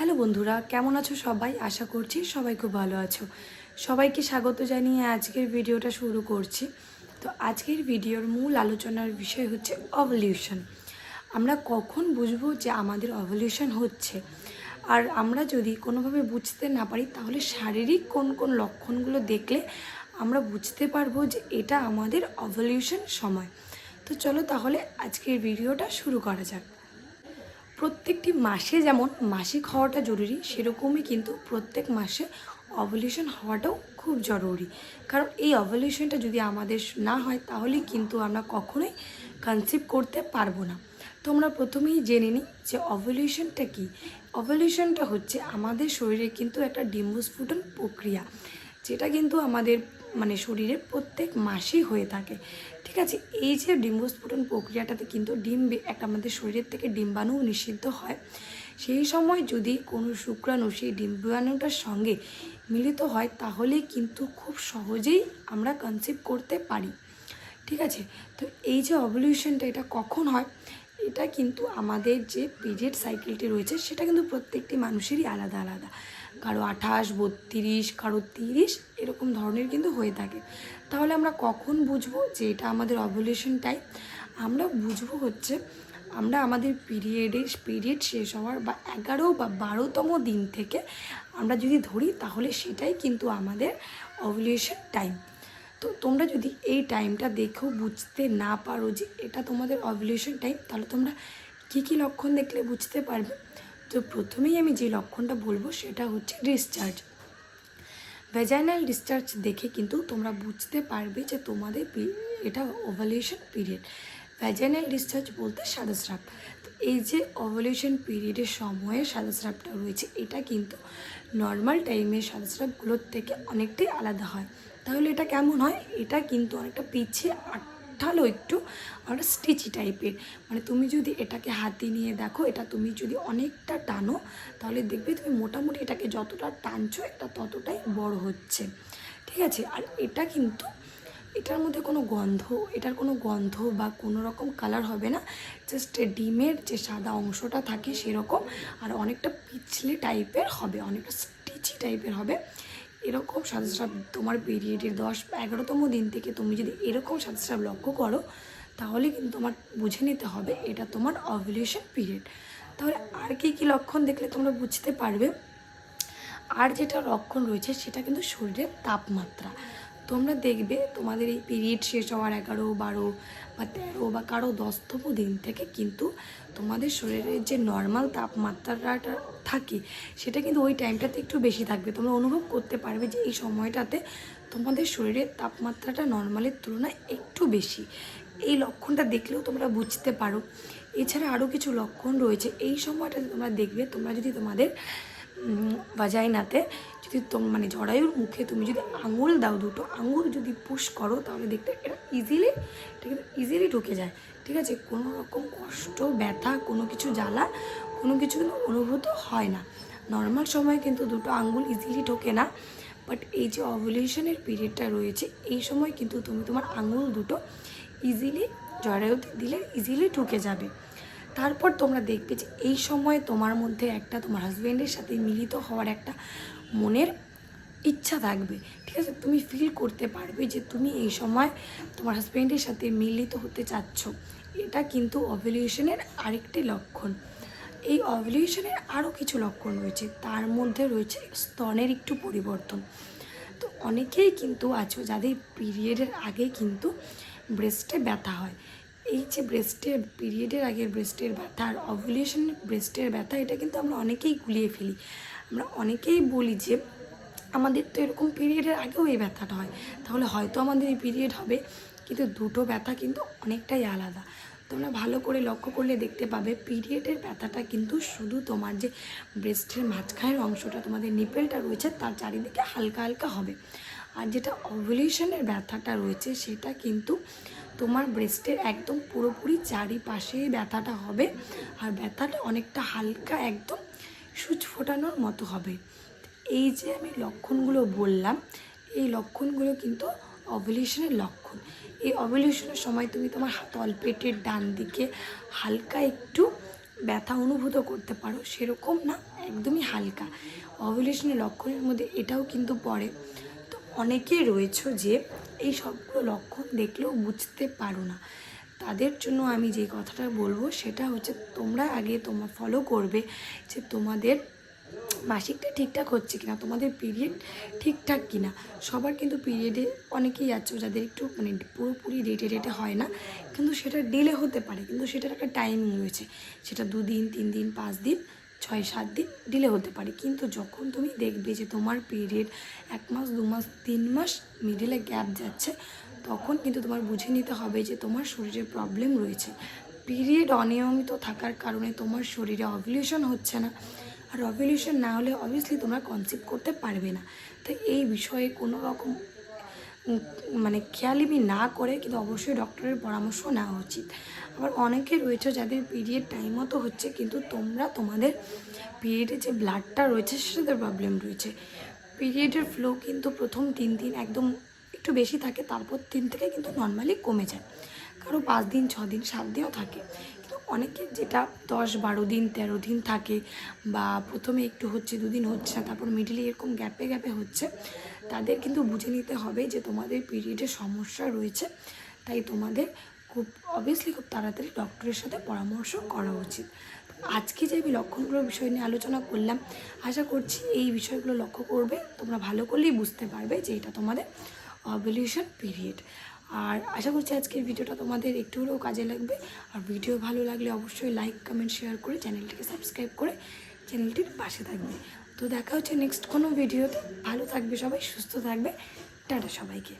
Hello বন্ধুরা, কেমন আছো সবাই? আশা করছি সবাই খুব ভালো আছো। সবাইকে স্বাগত জানিয়ে আজকের ভিডিওটা শুরু করছি। তো আজকের ভিডিওর মূল আলোচনার বিষয় হচ্ছে অভলিউশন আমরা কখন বুঝব যে আমাদের অভলিউশন হচ্ছে? আর আমরা যদি কোনোভাবে বুঝতে না পারি, তাহলে শারীরিক কোন কোন লক্ষণগুলো দেখলে আমরা বুঝতে পারব যে এটা আমাদের অভলিউশন সময়। তো চলো তাহলে আজকের ভিডিওটা শুরু করা যাক। প্রত্যেকটি মাসে যেমন মাসিক হওয়াটা জরুরি, সেরকমই কিন্তু প্রত্যেক মাসে অভলিউশন হওয়াটাও খুব জরুরি। কারণ এই অভলিউশনটা যদি আমাদের না হয়, তাহলে কিন্তু আমরা কখনোই কনসিভ করতে পারব না। তো আমরা প্রথমেই জেনে নিই যে অভলিউশনটা কী। অভলিউশনটা হচ্ছে আমাদের শরীরে কিন্তু একটা ডিম্বস্ফুটন প্রক্রিয়া, যেটা কিন্তু আমাদের মানে শরীরের প্রত্যেক মাসেই হয়ে থাকে। ঠিক আছে? এই যে ডিম্বস্ফুটন প্রক্রিয়াটাতে কিন্তু ডিম একটা আমাদের শরীরের থেকে ডিম্বাণু নিষিদ্ধ হয়। সেই সময় যদি কোনো শুক্রাণু সেই ডিম্বাণুটার সঙ্গে মিলিত হয়, তাহলে কিন্তু খুব সহজেই আমরা কনসিভ করতে পারি। ঠিক আছে? তো এই যে অভলিউশনটা এটা কখন হয়? এটা কিন্তু আমাদের যে পিরিয়ড সাইকেলটি রয়েছে, সেটা কিন্তু প্রত্যেকটি মানুষেরই আলাদা আলাদা। কারও আঠাশ, বত্রিশ, কারও তিরিশ, এরকম ধরনের কিন্তু হয়ে থাকে। তাহলে আমরা কখন বুঝব যে এটা আমাদের অভলিউশন টাইম আমরা বুঝব হচ্ছে আমরা আমাদের পিরিয়ডের পিরিয়ড শেষ হওয়ার বা এগারো বা বারোতম দিন থেকে আমরা যদি ধরি তাহলে সেটাই কিন্তু আমাদের অভলিউশন টাইম তো তোমরা যদি এই টাইমটা দেখেও বুঝতে না পারো যে এটা তোমাদের অভলিউশন টাইম তাহলে তোমরা কী কী লক্ষণ দেখলে বুঝতে পারবে? তো প্রথমেই আমি যে লক্ষণটা বলব সেটা হচ্ছে ডিসচার্জ ভেজাইনাল ডিসচার্জ দেখে কিন্তু তোমরা বুঝতে পারবে যে তোমাদের এটা ওভালিউশন পিরিয়ড ভ্যাজাইনাল ডিসচার্জ বলতে সাদাস্রাব তো এই যে ওভালিউশন পিরিয়ডের সময়ে সাদাস্রাবটা রয়েছে, এটা কিন্তু নর্মাল টাইমের সাদাস্রাবগুলোর থেকে অনেকটাই আলাদা হয়। তাহলে এটা কেমন হয়? এটা কিন্তু অনেকটা পিছিয়ে আঠালো একটু আর স্টিচি টাইপের। মানে তুমি যদি এটাকে হাতে নিয়ে দেখো, এটা তুমি যদি অনেকটা টানো, তাহলে দেখবে তুমি মোটামুটি এটাকে যতটা টানছো, এটা ততটাই বড় হচ্ছে। ঠিক আছে? আর এটা কিন্তু, এটার মধ্যে কোনো গন্ধ, এটার কোনো গন্ধ বা কোনো রকম কালার হবে না। জাস্ট ডিমের যে সাদা অংশটা থাকে সেরকম, আর অনেকটা পিছলে টাইপের হবে, অনেকটা স্টিচি টাইপের হবে। এরকম সাদস্রাব তোমার পিরিয়ডের দশ এগারোতম দিন থেকে তুমি যদি এরকম সাদস্রাব লক্ষ্য করো তাহলে কিন্তু তোমার বুঝে নিতে হবে এটা তোমার অভলিউশন পিরিয়ড তাহলে আর কী কী লক্ষণ দেখলে তোমরা বুঝতে পারবে? আর যেটা লক্ষণ রয়েছে সেটা কিন্তু শরীরের তাপমাত্রা। তোমরা দেখবে তোমাদের এই পিরিয়ড শেষ হওয়ার এগারো, বারো বা তেরো বা কারও দশতম দিন থেকে কিন্তু তোমাদের শরীরের যে নর্মাল তাপমাত্রাটা থাকে, সেটা কিন্তু ওই টাইমটাতে একটু বেশি থাকবে। তোমরা অনুভব করতে পারবে যে এই সময়টাতে তোমাদের শরীরের তাপমাত্রাটা নর্মালের তুলনায় একটু বেশি। এই লক্ষণটা দেখলেও তোমরা বুঝতে পারো। এছাড়া আরও কিছু লক্ষণ রয়েছে। এই সময়টাতে তোমরা দেখবে, তোমরা যদি তোমাদের ভাজাইনাতে যদি তোম মানে জরায়ুর মুখে তুমি যদি আঙুল দাও দুটো, আঙুল যদি পুশ করো, তাহলে দেখতে এটা ইজিলি ঠিক আছে ইজিলি ঢুকে যায়। ঠিক আছে? কোনো রকম কষ্ট, ব্যথা, কোনো কিছু জ্বালা, কোনো কিছু কিন্তু অনুভূত হয় না। নর্মাল সময় কিন্তু দুটো আঙুল ইজিলি ঢোকে না। বাট এই যে অভলিউশনের পিরিয়ডটা রয়েছে, এই সময় কিন্তু তুমি তোমার আঙুল দুটো ইজিলি জরায়ুতে দিলে ইজিলি ঢুকে যাবে। তারপর তোমরা দেখবে যে এই সময় তোমার মধ্যে একটা তোমার হাজব্যান্ডের সাথে মিলিত হওয়ার একটা মনের ইচ্ছা থাকবে। ঠিক আছে? তুমি ফিল করতে পারবে যে তুমি এই সময় তোমার হাজব্যান্ডের সাথে মিলিত হতে চাচ্ছ। এটা কিন্তু অভলিউশনের আরেকটি লক্ষণ। এই অভলিউশনের আরও কিছু লক্ষণ রয়েছে। তার মধ্যে রয়েছে স্তনের একটু পরিবর্তন। তো অনেকেই কিন্তু আছো, যাদের পিরিয়ডের আগে কিন্তু ব্রেস্টে ব্যথা হয়। এই যে ব্রেস্টের পিরিয়ডের আগের ব্রেস্টের ব্যথা আর অভুলেশনের ব্রেস্টের ব্যথা, এটা কিন্তু আমরা অনেকেই গুলিয়ে ফেলি। আমরা অনেকেই বলি যে, আমাদের তো এরকম পিরিয়ডের আগেও এই ব্যথাটা হয়। তাহলে হয়তো আমাদের এই পিরিয়ড হবে। কিন্তু দুটো ব্যথা কিন্তু অনেকটাই আলাদা। তোমরা ভালো করে লক্ষ্য করলে দেখতে পাবে পিরিয়ডের ব্যথাটা কিন্তু শুধু তোমার যে ব্রেস্টের মাঝখানের অংশটা, তোমাদের নিপেলটা রয়েছে, তার চারিদিকে হালকা হালকা হবে। আর যেটা অভলিউশনের ব্যথাটা রয়েছে, সেটা কিন্তু তোমার ব্রেস্টের একদম পুরোপুরি চারিপাশে ব্যথাটা হবে। আর ব্যথাটা অনেকটা হালকা একদম সুচ ফোটানোর মতো হবে। এই যে আমি লক্ষণগুলো বললাম, এই লক্ষণগুলো কিন্তু অভলিউশনের লক্ষণ। এই অভলিউশনের সময় তুমি তোমার তলপেটের ডান দিকে হালকা একটু ব্যথা অনুভূত করতে পারো, সেরকম না, একদমই হালকা। অভুলেশনের লক্ষণের মধ্যে এটাও কিন্তু পড়ে। তো অনেকেই রয়েছে যে এই সবগুলো লক্ষণ দেখলেও বুঝতে পারো না। তাদের জন্য আমি যে কথাটা বলব সেটা হচ্ছে তোমরা আগে তোমার ফলো করবে যে তোমাদের মাসিকটা ঠিকঠাক হচ্ছে কিনা, তোমাদের পিরিয়ড ঠিকঠাক কিনা। সবার কিন্তু পিরিয়ডে অনেকেই আছে যাদের একটু মানে পুরোপুরি ডেটে ডেটে হয় না, কিন্তু সেটা ডিলে হতে পারে, কিন্তু সেটার একটা টাইম রয়েছে। সেটা দুদিন তিন দিন পাঁচ দিন ছয়, সাত দিন ডিলে হতে পারে। কিন্তু যখন তুমি দেখবে যে তোমার পিরিয়ড এক মাস, দু মাস, তিন মাস মিডিলে গ্যাপ যাচ্ছে, তখন কিন্তু তোমার বুঝে নিতে হবে যে তোমার শরীরে প্রবলেম রয়েছে। পিরিয়ড অনিয়মিত থাকার কারণে তোমার শরীরে অভিলিউশন হচ্ছে না। আর অভিলিউশন না হলে অবভিয়াসলি তোমরা কনসেপ্ট করতে পারবে না। তো এই বিষয়ে কোনো রকম মানে খেয়ালিমি না করে, কিন্তু অবশ্যই ডক্টরের পরামর্শ নেওয়া উচিত। আবার অনেকে রয়েছে যাদের পিরিয়ড টাইম মতো হচ্ছে, কিন্তু তোমরা তোমাদের পিরিয়ডে যে ব্লাডটা রয়েছে সেটাতে প্রবলেম রয়েছে। পিরিয়ডের ফ্লো কিন্তু প্রথম তিন দিন একদম একটু বেশি থাকে, তারপর তিন থেকে কিন্তু নর্মালি কমে যায়। কারও পাঁচ দিন, ছ দিন, সাত দিনও থাকে। কিন্তু অনেকে যেটা দশ, বারো দিন, তেরো দিন থাকে, বা প্রথমে একটু হচ্ছে, দুদিন হচ্ছে না, তারপর মিডিলে এরকম গ্যাপে গ্যাপে হচ্ছে তাদের কিন্তু বুঝে নিতে হবে যে তোমাদের পিরিয়ডের সমস্যা রয়েছে। তাই তোমাদের খুব অবভিয়াসলি খুব তাড়াতাড়ি ডক্টরের সাথে পরামর্শ করা উচিত। আজকে যে আমি লক্ষণগুলোর বিষয় নিয়ে আলোচনা করলাম, আশা করছি এই বিষয়গুলো লক্ষ্য করবে। তোমরা ভালো করলেই বুঝতে পারবে যে এটা তোমাদের অবলিউশন পিরিয়ড আর আশা করছি আজকের ভিডিওটা তোমাদের একটু হলেও কাজে লাগবে। আর ভিডিও ভালো লাগলে অবশ্যই লাইক কমেন্ট শেয়ার করে চ্যানেলটিকে সাবস্ক্রাইব করে চ্যানেলটির পাশে থাকবে। তো দেখা হচ্ছে নেক্সট কোনো ভিডিওতে। ভালো থাকবে সবাই সুস্থ থাকবে। টাটা সবাইকে।